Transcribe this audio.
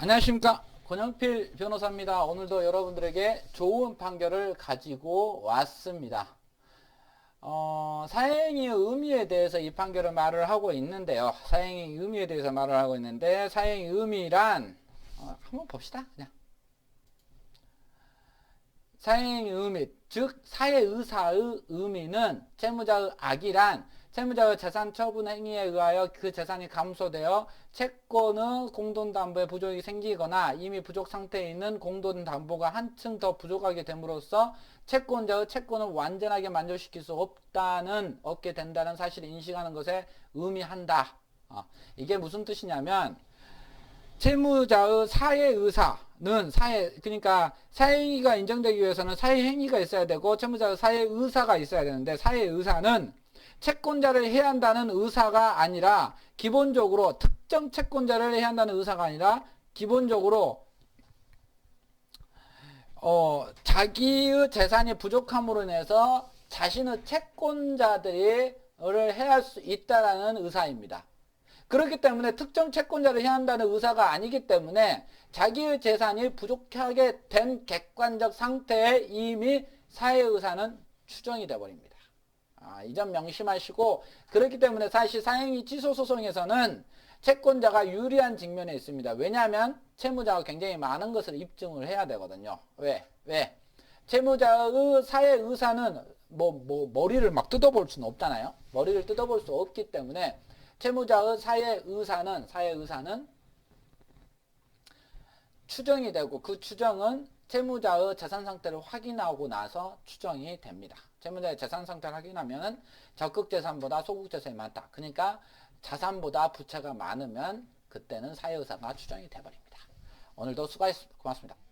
안녕하십니까 권영필 변호사입니다. 오늘도 여러분들에게 좋은 판결을 가지고 왔습니다. 어, 사행의 의미에 대해서 이 판결을 말을 하고 있는데요. 사행의 의미에 대해서 말을 하고 있는데 사행의 의미란 어, 한번 봅시다. 그냥 사행의 의미, 즉 사회 의사의 의미는 채무자의 악이란 채무자의 재산 처분 행위에 의하여 그 재산이 감소되어 채권의 공돈담보에 부족이 생기거나 이미 부족 상태에 있는 공돈담보가 한층 더 부족하게 됨으로써 채권자의 채권을 완전하게 만족시킬 수 없다는 얻게 된다는 사실을 인식하는 것에 의미한다. 어, 이게 무슨 뜻이냐면 채무자의 사회 의사는 사회 그러니까 사회 행위가 인정되기 위해서는 사회 행위가 있어야 되고 채무자의 사회 의사가 있어야 되는데 사회 의사는 채권자를 해야 한다는 의사가 아니라 기본적으로 특정 채권자를 해야 한다는 의사가 아니라 기본적으로 어, 자기의 재산이 부족함으로 인해서 자신의 채권자들이 를 해야 할 수 있다라는 의사입니다. 그렇기 때문에 특정 채권자를 해야 한다는 의사가 아니기 때문에 자기의 재산이 부족하게 된 객관적 상태에 이미 사회의사는 추정이 되어버립니다. 아, 이 점 명심하시고 그렇기 때문에 사실 사행위 취소 소송에서는 채권자가 유리한 측면에 있습니다. 왜냐하면 채무자가 굉장히 많은 것을 입증을 해야 되거든요. 왜? 왜? 채무자의 사회 의사는 뭐, 뭐, 머리를 막 뜯어볼 수는 없잖아요. 머리를 뜯어볼 수 없기 때문에 채무자의 사회 의사는, 사회 의사는 추정이 되고 그 추정은 채무자의 재산 상태를 확인하고 나서 추정이 됩니다. 채무자의 재산 상태를 확인하면 적극 재산보다 소극 재산이 많다. 그러니까 자산보다 부채가 많으면 그때는 사회의사가 추정이 돼버립니다. 오늘도 수고하셨습니다. 고맙습니다.